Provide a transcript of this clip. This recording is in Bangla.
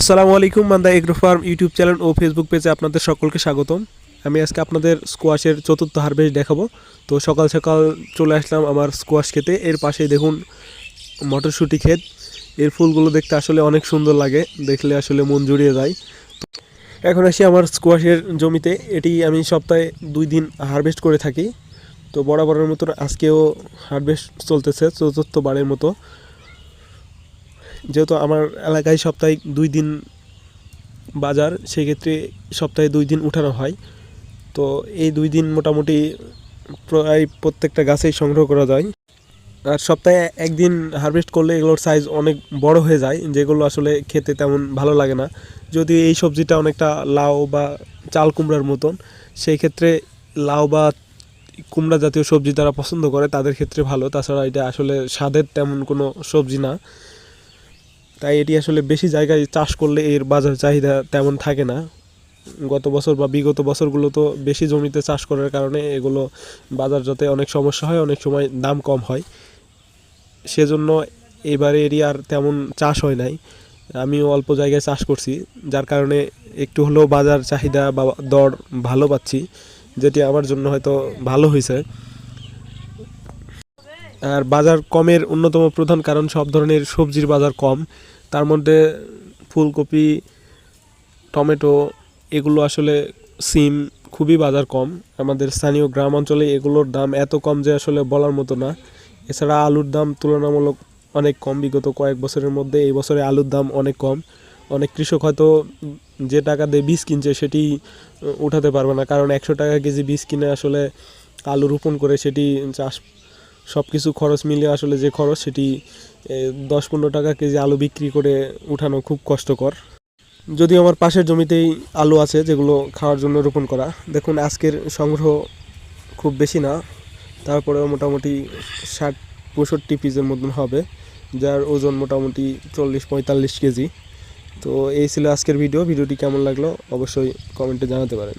আসসালামু আলাইকুম Manda agro farm YouTube channel ও ফেসবুক পেজে আপনাদের সকলকে স্বাগতম। আমি আজকে আপনাদের স্কোয়াশের চতুর্থ হারভেস্ট দেখাবো। তো সকাল সকাল চলে আসলাম আমার স্কোয়াশ খেতে। এর পাশেই দেখুন মটরশুঁটি ক্ষেত। এর ফুলগুলো দেখতে আসলে অনেক সুন্দর লাগে। দেখলে আসলে মন জুড়িয়ে যায়। এখন আসি আমার স্কোয়াশের জমিতে। এটি আমি সপ্তাহে দুই দিন হারভেস্ট করে থাকি। তো বরাবরের মতো আজকেও হারভেস্ট চলতেছে চতুর্থ বারের মতো। যেহেতু আমার এলাকায় সপ্তাহে দুই দিন বাজার, সেক্ষেত্রে সপ্তাহে দুই দিন উঠানো হয়। তো এই দুই দিন মোটামুটি প্রায় প্রত্যেকটা গাছেই সংগ্রহ করা যায়। আর সপ্তাহে একদিন হারভেস্ট করলে এগুলোর সাইজ অনেক বড় হয়ে যায়, যেগুলো আসলে খেতে তেমন ভালো লাগে না। যদি এই সবজিটা অনেকটা লাউ বা চাল কুমড়ার মতন সেই ক্ষেত্রে লাউ বা কুমড়া জাতীয় সবজি তারা পছন্দ করে, তাদের ক্ষেত্রে ভালো। তাছাড়া এটা আসলে স্বাদের তেমন কোনো সবজি না। তাই এটি আসলে বেশি জায়গায় চাষ করলে এর বাজার চাহিদা তেমন থাকে না। গত বছর বা বিগত বছরগুলো তো বেশি জমিতে চাষ করার কারণে এগুলো বাজারজাতে অনেক সমস্যা হয়, অনেক সময় দাম কম হয়। সেজন্য এবারে এরই আর তেমন চাষ হয় নাই। আমিও অল্প জায়গায় চাষ করছি, যার কারণে একটু হলেও বাজার চাহিদা বা দর ভালো পাচ্ছি, যেটি আমার জন্য হয়তো ভালো হয়েছে। আর বাজার কমের অন্যতম প্রধান কারণ সব ধরনের সবজির বাজার কম। তার মধ্যে ফুলকপি, টমেটো, এগুলো আসলে সিম, খুবই বাজার কম। আমাদের স্থানীয় গ্রাম অঞ্চলে এগুলোর দাম এত কম যে আসলে বলার মতো না। এছাড়া আলুর দাম তুলনামূলক অনেক কম। বিগত কয়েক বছরের মধ্যে এই বছরে আলুর দাম অনেক কম। অনেক কৃষক হয়তো যে টাকা দিয়ে বীজ কিনছে সেটি উঠাতে পারবে না। কারণ একশো টাকা কেজি বীজ কিনে আসলে আলু রোপণ করে সেটি চাষ সব কিছু খরচ মিলিয়ে আসলে যে খরচ সেটি দশ পনেরো টাকা কেজি আলু বিক্রি করে উঠানো খুব কষ্টকর। যদিও আমার পাশের জমিতেই আলু আছে যেগুলো খাওয়ার জন্য রোপণ করা। দেখুন, আজকের সংগ্রহ খুব বেশি না। তারপরেও মোটামুটি ষাট, পঁয়ষট্টি পিসের মতন হবে, যার ওজন মোটামুটি চল্লিশ, পঁয়তাল্লিশ কেজি। তো এই ছিল আজকের ভিডিও। ভিডিওটি কেমন লাগল অবশ্যই কমেন্টে জানাতে পারেন।